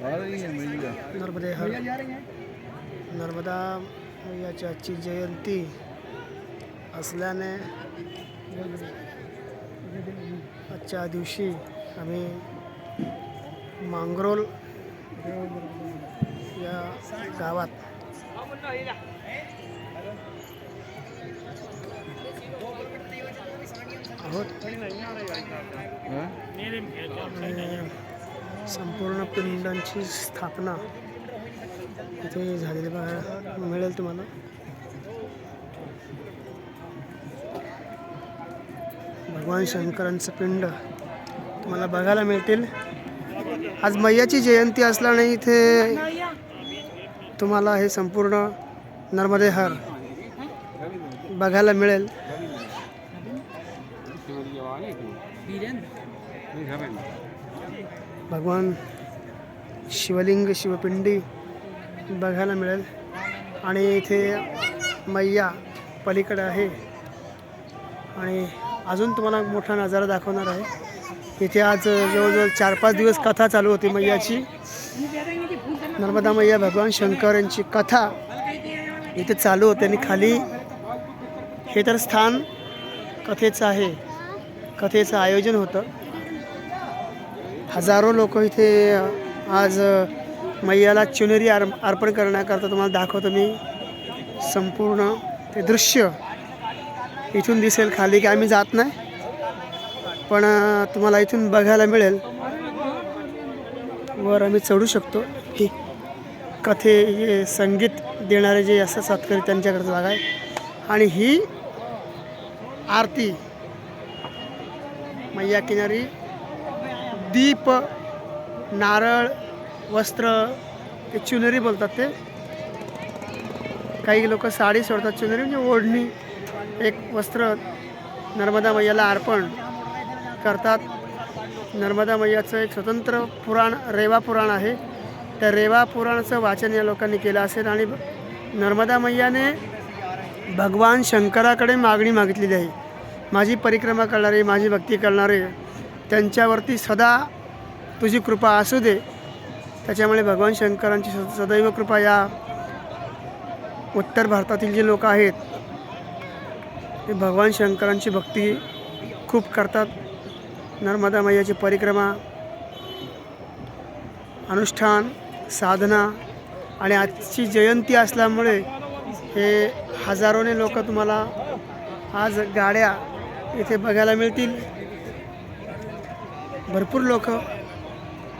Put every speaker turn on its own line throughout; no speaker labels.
नर्मदे हर नर्मदा मैयाची आजची जयंती असल्याने आजच्या दिवशी आम्ही मांगरोल या गावात आहोत. संपूर्ण पिंडांची स्थापना इथे झालेली बघायला मिळेल तुम्हाला. भगवान शंकरांचं पिंड तुम्हाला बघायला मिळतील. आज मैयाची जयंती असल्याने इथे तुम्हाला हे संपूर्ण नर्मदे हर बघायला मिळेल. भगवान शिवलिंग शिवपिंडी बघायला मिळेल. आणि इथे मैया पलीकडे आहे. आणि अजून तुम्हाला मोठा नजारा दाखवणार आहे. इथे आज जवळजवळ चार पाच दिवस कथा चालू होती मैयाची. नर्मदा मैया भगवान शंकर यांची कथा इथे चालू होते आणि खाली हे तर स्थान कथेचं आहे. कथेचं आयोजन होतं. हजारो लोक इथे आज मैयाला चुनरी आर अर्पण करण्याकरता तुम्हाला दाखवतो मी. संपूर्ण ते दृश्य इथून दिसेल खाली की आम्ही जात नाही. पण तुम्हाला इथून बघायला मिळेल. वर आम्ही चढू शकतो. ही कथे हे संगीत देणारे जे असतात सातकरी त्यांच्याकडे जागा आहे आणि ही आरती मैया किनारी दीप नारळ वस्त्र ते चुनरी बोलतात ते. काही लोक साडी सोडतात चुनरी म्हणजे ओढणी एक वस्त्र नर्मदा मैयाला अर्पण करतात. नर्मदा मैयाचं एक स्वतंत्र पुराण रेवा पुराण आहे. त्या रेवा पुराणाचं वाचन या लोकांनी केलं असेल आणि नर्मदा मैयाने भगवान शंकराकडे मागणी मागितलेली आहे. माझी परिक्रमा करणारे माझी भक्ती करणारे त्यांच्यावरती सदा तुझी कृपा असू दे. त्याच्यामुळे भगवान शंकरांची सदैव कृपा या उत्तर भारतातील जे लोक आहेत ते भगवान शंकरांची भक्ती खूप करतात. नर्मदा मैयाची परिक्रमा अनुष्ठान साधना आणि आजची जयंती असल्यामुळे हे हजारोने लोक तुम्हाला आज गाड्या इथे बघायला मिळतील. भरपूर लोक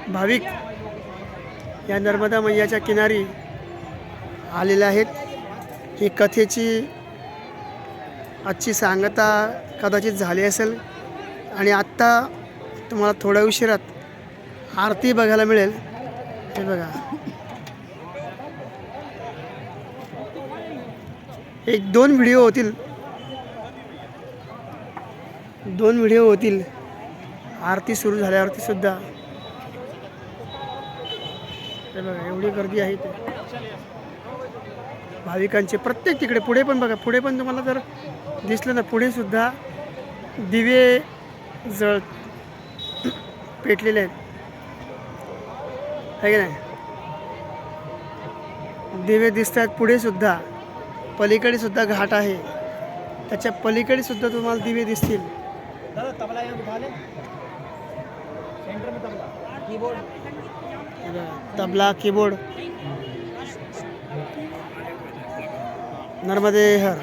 भाविक या नर्मदा मैयाच्या किनारी आलेले आहेत. ही कथेची आजची सांगता कदाचित झाली असेल. आणि आत्ता तुम्हाला थोड्या उशिरात आरती बघायला मिळेल. हे बघा. एक दोन व्हिडिओ होतील. दोन व्हिडिओ होतील. आरती सुरू झाल्यावरती सुद्धा. ते बघा एवढी गर्दी आहे ते भाविकांचे प्रत्येक तिकडे पुढे पण बघा पुढे पण तुम्हाला जर दिसलं ना पुढे सुद्धा दिवे जळ पेटलेले आहेत. आहे की नाही? दिवे दिसत आहेत पुढे सुद्धा. पलीकडे सुद्धा घाट आहे. त्याच्या पलीकडे सुद्धा तुम्हाला दिवे दिसतील. तबला कीबोर्ड. नर्मदे हर.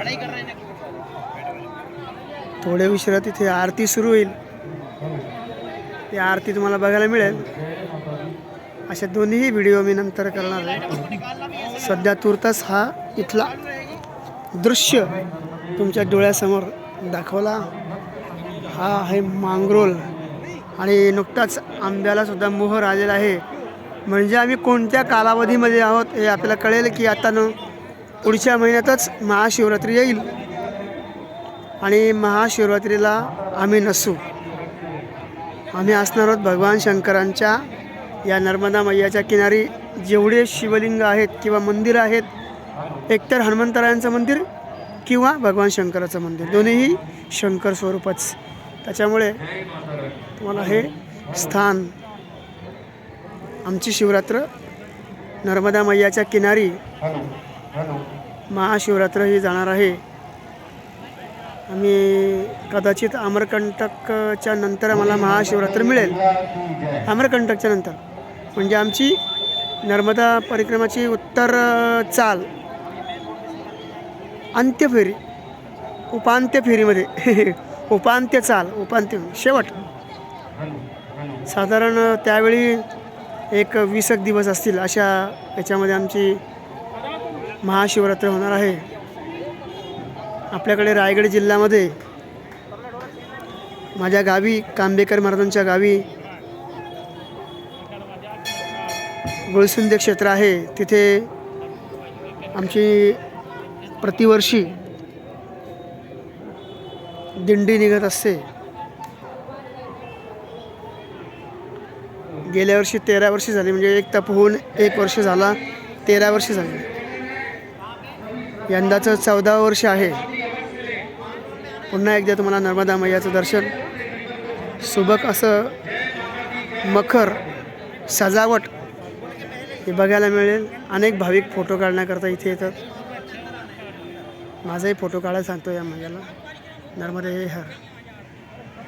थोड्या उशिरा तिथे आरती सुरू होईल. ती आरती तुम्हाला बघायला मिळेल. अशा दोन्हीही व्हिडिओ मी नंतर करणार आहे. सध्या तुर्तास हा इथला दृश्य तुमच्या डोळ्यासमोर दाखवला. हा आहे मांगरोल. आणि नुकताच आंब्यालासुद्धा मोहर आलेला आहे. म्हणजे आम्ही कोणत्या कालावधीमध्ये आहोत हे आपल्याला कळेल की आता न पुढच्या महिन्यातच महाशिवरात्री येईल आणि महाशिवरात्रीला आम्ही नसू. आम्ही असणार आहोत भगवान शंकरांच्या या नर्मदा मैयाच्या किनारी. जेवढे शिवलिंग आहेत किंवा मंदिर आहेत एकतर हनुमंतरायांचं मंदिर किंवा भगवान शंकराचं मंदिर. दोन्हीही शंकर स्वरूपच. त्याच्यामुळे तुम्हाला हे स्थान आमची शिवरात्र नर्मदा मैयाच्या किनारी महाशिवरात्र ही जाणार आहे. आम्ही कदाचित अमरकंटकच्या नंतर आम्हाला महाशिवरात्र मिळेल. अमरकंटकच्या नंतर. म्हणजे आमची नर्मदा परिक्रमाची उत्तर चाल. अंत्य फेरी. उपांत्य फेरीमध्ये. उपांत्य चाल उपांत्य शेवट. साधारण त्यावेळी एक वीस एक दिवस असतील अशा याच्यामध्ये आमची महाशिवरात्र होणार आहे. आपल्याकडे रायगड जिल्ह्यामध्ये माझ्या गावी कांबेकर महाराजांच्या गावी गुळसुंदे क्षेत्र आहे. तिथे आमची प्रतिवर्षी दिंडी निघत असते. गेल्या वर्षी तेरा वर्षी झाली म्हणजे एक तप होऊन एक वर्ष झाला तेरा वर्षी झाली. यंदाचं चौदा वर्ष आहे. पुन्हा एकदा तुम्हाला नर्मदा मैयाचं दर्शन. सुबक असं मखर सजावट हे बघायला मिळेल. अनेक भाविक फोटो काढण्याकरता इथे येतात. माझाही फोटो काढायला सांगतो या मैयाला. नर्मदे हर